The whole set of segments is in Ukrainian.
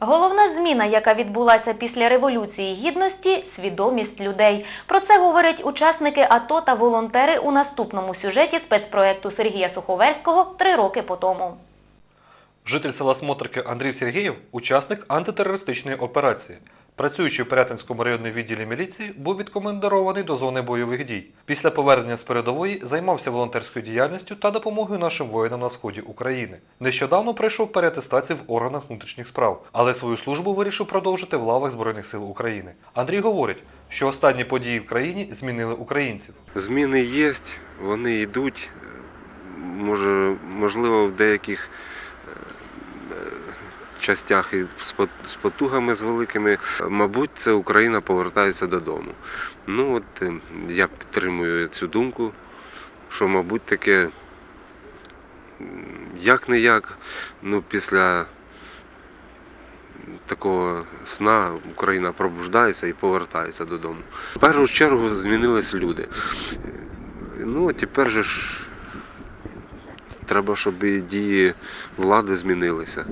Головна зміна, яка відбулася після Революції Гідності свідомість людей. Про це говорять учасники АТО та волонтери у наступному сюжеті спецпроекту Сергія Суховерського три роки по тому. Житель села Смотрики Андрій Сергієв – учасник антитерористичної операції. Працюючи в Перетинському районному відділі міліції, був відкомендований до зони бойових дій. Після повернення з передової займався волонтерською діяльністю та допомогою нашим воїнам на сході України. Нещодавно пройшов переатестацію в органах внутрішніх справ, але свою службу вирішив продовжити в лавах Збройних сил України. Андрій говорить, що останні події в країні змінили українців. Зміни є, вони йдуть. Може, можливо, в деяких частях і з потугами з великими. Мабуть, це Україна повертається додому. Ну от е, я підтримую цю думку, що, мабуть, таке як не як, ну після такого сна Україна пробуждається і повертається додому. В першу чергу змінились люди. Ну, а тепер же ж треба, щоб і дії влади змінилися.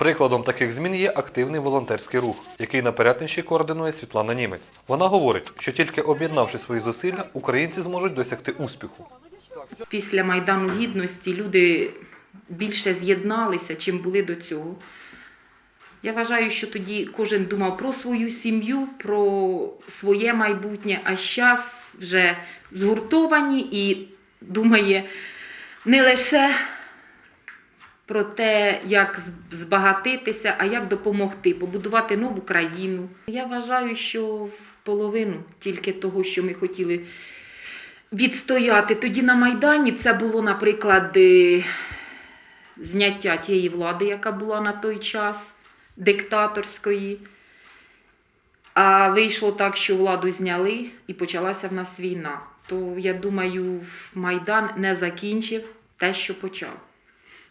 Прикладом таких змін є активний волонтерський рух, який на Перетинщі координує Світлана Німець. Вона говорить, що тільки об'єднавши свої зусилля, українці зможуть досягти успіху. Після Майдану Гідності люди більше з'єдналися, чим були до цього. Я вважаю, що тоді кожен думав про свою сім'ю, про своє майбутнє, а зараз вже згуртовані і думає не лише про те, як збагатитися, а як допомогти, побудувати нову країну. Я вважаю, що в половину тільки того, що ми хотіли відстояти. Тоді на Майдані це було, наприклад, е, зняття тієї влади, яка була на той час, диктаторської. А вийшло так, що владу зняли і почалася в нас війна. То я думаю, Майдан не закінчив те, що почав.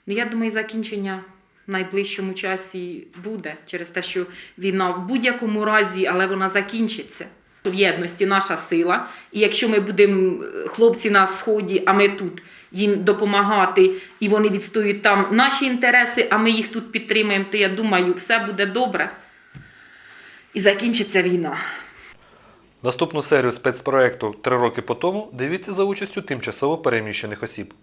Ну, я думаю, закінчення в найближчому часі буде через те, що війна в будь-якому разі, але вона закінчиться. В єдності наша сила. І якщо ми будемо е, хлопці на сході, а ми тут їм допомагати, і вони відстоюють там наші інтереси, а ми їх тут підтримуємо, то я думаю, все буде добре. І закінчиться війна. Наступну серію спецпроекту «Три роки по тому» дивіться за участю тимчасово переміщених осіб.